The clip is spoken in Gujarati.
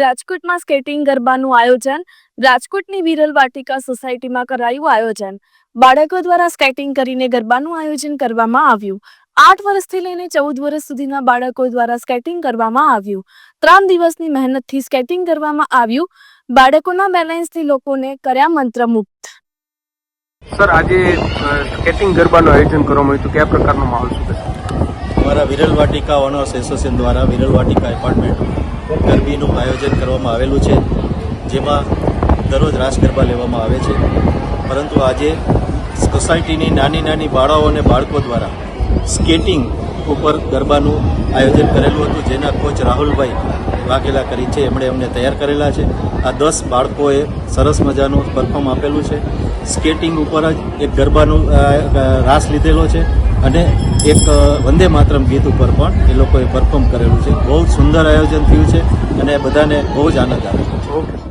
રાજકોટમાં સ્કેટિંગ ગરબાનું આયોજન રાજકોટની વિરલ વાટિકા સોસાયટીમાં કરાયું આયોજન. બાળકો દ્વારા સ્કેટિંગ કરીને ગરબાનું આયોજન કરવામાં આવ્યું. આઠ વર્ષથી લઈને ચૌદ વર્ષ સુધીના બાળકો દ્વારા સ્કેટિંગ કરવામાં આવ્યું. ત્રણ દિવસની મહેનતથી સ્કેટિંગ કરવામાં આવ્યું. બાળકોના બેલેન્સથી લોકોને કર્યા મંત્રમુક્ત સર આજે સ્કેટિંગ ગરબાનું આયોજન કરવામાં આવ્યું. કયા પ્રકારનો માહોલ છે? અમારા વિરલ વાટિકા ઓનર્સ એસોસિએશન દ્વારા વિરલ વાટિકા એપાર્ટમેન્ટ ગરબીનું આયોજન કરવામાં આવેલું છે, જેમાં દરરોજ રાસ ગરબા લેવામાં આવે છે. પરંતુ આજે સોસાયટીની નાની નાની બાળાઓ અને બાળકો દ્વારા સ્કેટિંગ ઉપર ગરબાનું આયોજન કરેલું હતું, જેના કોચ રાહુલભાઈ વાઘેલા કરી છે. એમણે અમને તૈયાર કરેલા છે. આ દસ બાળકોએ સરસ મજાનું પરફોર્મ આપેલું છે. સ્કેટિંગ ઉપર જ એક ગરબાનું રાસ લીધેલો છે અને એક વંદે માતરમ ગીત ઉપર પણ એ લોકોએ પરફોર્મ કરેલું છે. બહુ સુંદર આયોજન થયું છે અને બધાને બહુ જ આનંદ આવે છે ઓકે.